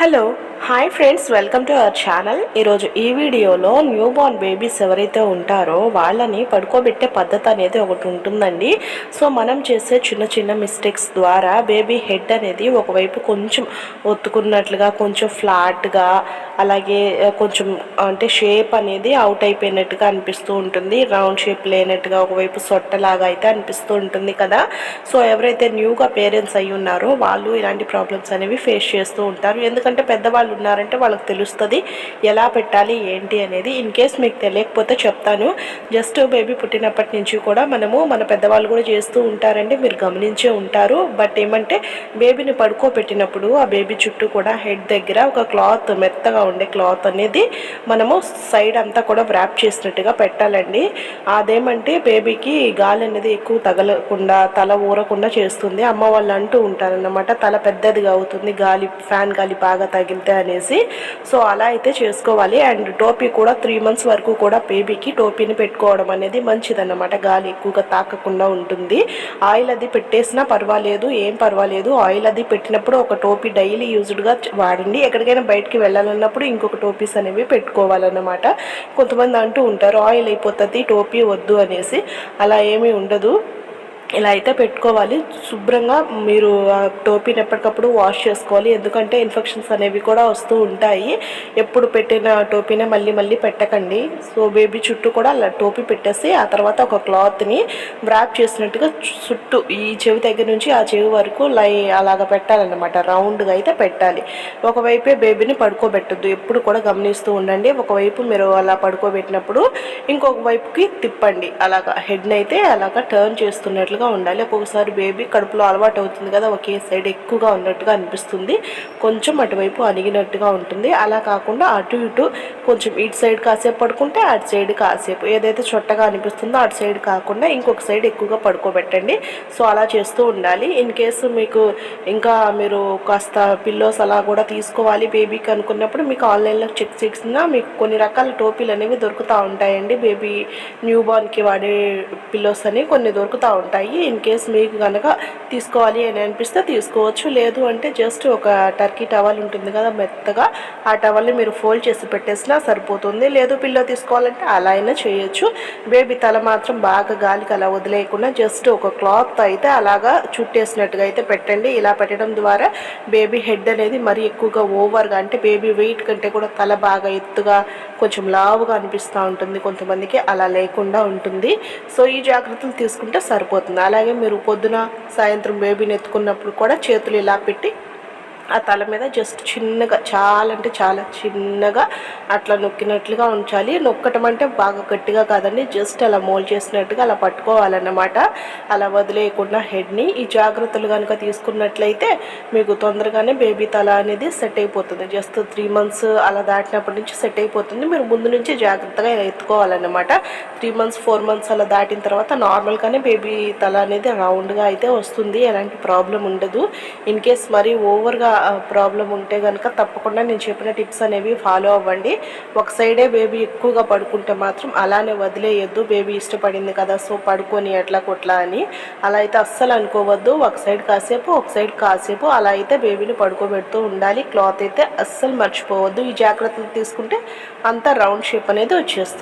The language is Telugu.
Hello. Hi friends welcome to our channel ఈరోజు ఈ వీడియోలో న్యూ బార్న్ బేబీస్ ఎవరైతే ఉంటారో వాళ్ళని పడుకోబెట్టే పద్ధతి అనేది ఒకటి ఉంటుందండి. సో మనం చేసే చిన్న చిన్న మిస్టేక్స్ ద్వారా బేబీ హెడ్ అనేది ఒకవైపు కొంచెం ఒత్తుకున్నట్లుగా కొంచెం ఫ్లాట్గా అలాగే కొంచెం అంటే షేప్ అనేది అవుట్ అయిపోయినట్టుగా అనిపిస్తూ ఉంటుంది. రౌండ్ షేప్ లేనట్టుగా ఒకవైపు సొట్టలాగా అయితే అనిపిస్తూ ఉంటుంది కదా. సో ఎవరైతే న్యూగా పేరెంట్స్ అయి ఉన్నారో వాళ్ళు ఇలాంటి ప్రాబ్లమ్స్ అనేవి ఫేస్ చేస్తూ ఉంటారు. ఎందుకంటే పెద్దవాళ్ళు ఉన్నారంటే వాళ్ళకి తెలుస్తుంది. ఎలా పెట్టాలి ఏంటి అనేది ఇన్ కేస్ మీకు తెలియకపోతే చెప్తాను. జస్ట్ బేబీ పుట్టినప్పటి నుంచి కూడా మనము మన పెద్దవాళ్ళు కూడా చేస్తూ ఉంటారండి. మీరు గమనించే ఉంటారు. బట్ ఏమంటే బేబీని పడుకోబెట్టినప్పుడు ఆ బేబీ చుట్టూ కూడా హెడ్ దగ్గర ఒక క్లాత్ మెత్తగా ఉండే క్లాత్ అనేది మనము సైడ్ అంతా కూడా వ్రాప్ చేసినట్టుగా పెట్టాలండి. అదేమంటే బేబీకి గాలి అనేది ఎక్కువ తగలకుండా తల ఊరకుండా చేస్తుంది. అమ్మ వాళ్ళు అంటూ ఉంటారన్నమాట. తల పెద్దదిగా అవుతుంది. గాలి ఫ్యాన్ గాలి బాగా తగిలితే అనేసి. సో అలా అయితే చేసుకోవాలి. అండ్ టోపీ కూడా త్రీ మంత్స్ వరకు కూడా బేబీకి టోపీని పెట్టుకోవడం అనేది మంచిదన్నమాట. గాలి ఎక్కువగా తాకకుండా ఉంటుంది. ఆయిల్ అది పెట్టేసినా పర్వాలేదు ఏం పర్వాలేదు. ఆయిల్ అది పెట్టినప్పుడు ఒక టోపీ డైలీ యూజ్డ్గా వాడండి. ఎక్కడికైనా బయటికి వెళ్ళాలన్నప్పుడు ఇంకొక టోపీస్ అనేవి పెట్టుకోవాలన్నమాట. కొంతమంది అంటూ ఉంటారు ఆయిల్ అయిపోతుంది టోపీ వద్దు అనేసి. అలా ఏమీ ఉండదు. ఇలా అయితే పెట్టుకోవాలి. శుభ్రంగా మీరు ఆ టోపీని ఎప్పటికప్పుడు వాష్ చేసుకోవాలి. ఎందుకంటే ఇన్ఫెక్షన్స్ అనేవి కూడా వస్తూ ఉంటాయి. ఎప్పుడు పెట్టిన టోపీనే మళ్ళీ మళ్ళీ పెట్టకండి. సో బేబీ చుట్టూ కూడా అలా టోపీ పెట్టేసి ఆ తర్వాత ఒక క్లాత్ని వ్రాప్ చేసినట్టుగా చుట్టూ ఈ చెవి దగ్గర నుంచి ఆ చెవి వరకు లై అలాగ పెట్టాలన్నమాట. రౌండ్గా అయితే పెట్టాలి. ఒకవైపే బేబీని పడుకోబెట్టద్దు. ఎప్పుడు కూడా గమనిస్తూ ఉండండి. ఒకవైపు మీరు అలా పడుకోబెట్టినప్పుడు ఇంకొక వైపుకి తిప్పండి. అలాగా హెడ్ని అయితే అలాగా టర్న్ చేస్తున్నట్లుగా ఉండాలి. ఒక్కొక్కసారి బేబీ కడుపులో అలవాటు అవుతుంది కదా ఒకే సైడ్ ఎక్కువగా ఉన్నట్టుగా అనిపిస్తుంది. కొంచెం అటువైపు అణిగినట్టుగా ఉంటుంది. అలా కాకుండా అటు ఇటు కొంచెం ఇటు సైడ్ కాసేపు పడుకుంటే అటు సైడ్ కాసేపు. ఏదైతే చొట్టగా అనిపిస్తుందో అటు సైడ్ కాకుండా ఇంకొక సైడ్ ఎక్కువగా పడుకోబెట్టండి. సో అలా చేస్తూ ఉండాలి. ఇన్ కేసు మీకు ఇంకా మీరు కాస్త పిల్లోస్ అలా కూడా తీసుకోవాలి బేబీకి అనుకున్నప్పుడు మీకు ఆన్లైన్లో చెక్ చేసినా మీకు కొన్ని రకాల టోపీలు అనేవి దొరుకుతూ ఉంటాయండి. బేబీ న్యూ బార్న్కి వాడే పిల్లోస్ అని కొన్ని దొరుకుతూ ఉంటాయి. ఉంటాయి ఇన్ కేస్ మీకు కనుక తీసుకోవాలి అని అనిపిస్తే తీసుకోవచ్చు. లేదు అంటే జస్ట్ ఒక టర్కీ టవల్ ఉంటుంది కదా మెత్తగా ఆ టవల్ని మీరు ఫోల్డ్ చేసి పెట్టేసినా సరిపోతుంది. లేదు పిల్లో తీసుకోవాలంటే అలా అయినా చేయొచ్చు. బేబీ తల మాత్రం బాగా గాలికి అలా వదిలేయకుండా జస్ట్ ఒక క్లాత్ అయితే అలాగా చుట్టేసినట్టుగా అయితే పెట్టండి. ఇలా పెట్టడం ద్వారా బేబీ హెడ్ అనేది మరీ ఎక్కువగా ఓవర్గా అంటే బేబీ వెయిట్ కంటే కూడా తల బాగా ఎత్తుగా కొంచెం లావుగా అనిపిస్తూ ఉంటుంది. కొంతమందికి అలా లేకుండా ఉంటుంది. సో ఈ జాగ్రత్తలు తీసుకుంటే సరిపోతుంది. అలాగే మీరు పొద్దున సాయంత్రం బేబీని ఎత్తుకున్నప్పుడు కూడా చేతులు ఇలా పెట్టి ఆ తల మీద జస్ట్ చిన్నగా చాలా అంటే చాలా చిన్నగా అట్లా నొక్కినట్లుగా ఉంచాలి. నొక్కటం అంటే బాగా గట్టిగా కాదండి జస్ట్ అలా మోల్ చేసినట్టుగా అలా పట్టుకోవాలన్నమాట. అలా వదిలేయకుండా హెడ్ని ఈ జాగ్రత్తలు కనుక తీసుకున్నట్లయితే మీకు తొందరగానే బేబీ తల అనేది సెట్ అయిపోతుంది. జస్ట్ త్రీ మంత్స్ అలా దాటినప్పటి నుంచి సెట్ అయిపోతుంది. మీరు ముందు నుంచి జాగ్రత్తగా ఎత్తుకోవాలన్నమాట. త్రీ మంత్స్ ఫోర్ మంత్స్ అలా దాటిన తర్వాత నార్మల్గానే బేబీ తల అనేది రౌండ్గా అయితే వస్తుంది. ఎలాంటి ప్రాబ్లం ఉండదు. ఇన్ కేస్ మరీ ఓవర్గా ప్రాబ్లం ఉంటే కనుక తప్పకుండా నేను చెప్పిన టిప్స్ అనేవి ఫాలో అవ్వండి. ఒక సైడే బేబీ ఎక్కువగా పడుకుంటే మాత్రం అలానే వదిలేయద్దు. బేబీ ఇష్టపడింది కదా సో పడుకొని ఎట్లా కొట్లా అని. అలా అయితే అస్సలు అనుకోవద్దు. ఒక సైడ్ కాసేపు ఒక సైడ్ కాసేపు అలా అయితే బేబీని పడుకోబెడుతూ ఉండాలి. క్లాత్ అయితే అస్సలు మర్చిపోవద్దు. ఈ జాగ్రత్తలు తీసుకుంటే అంతా రౌండ్ షేప్ అనేది వచ్చేస్తుంది.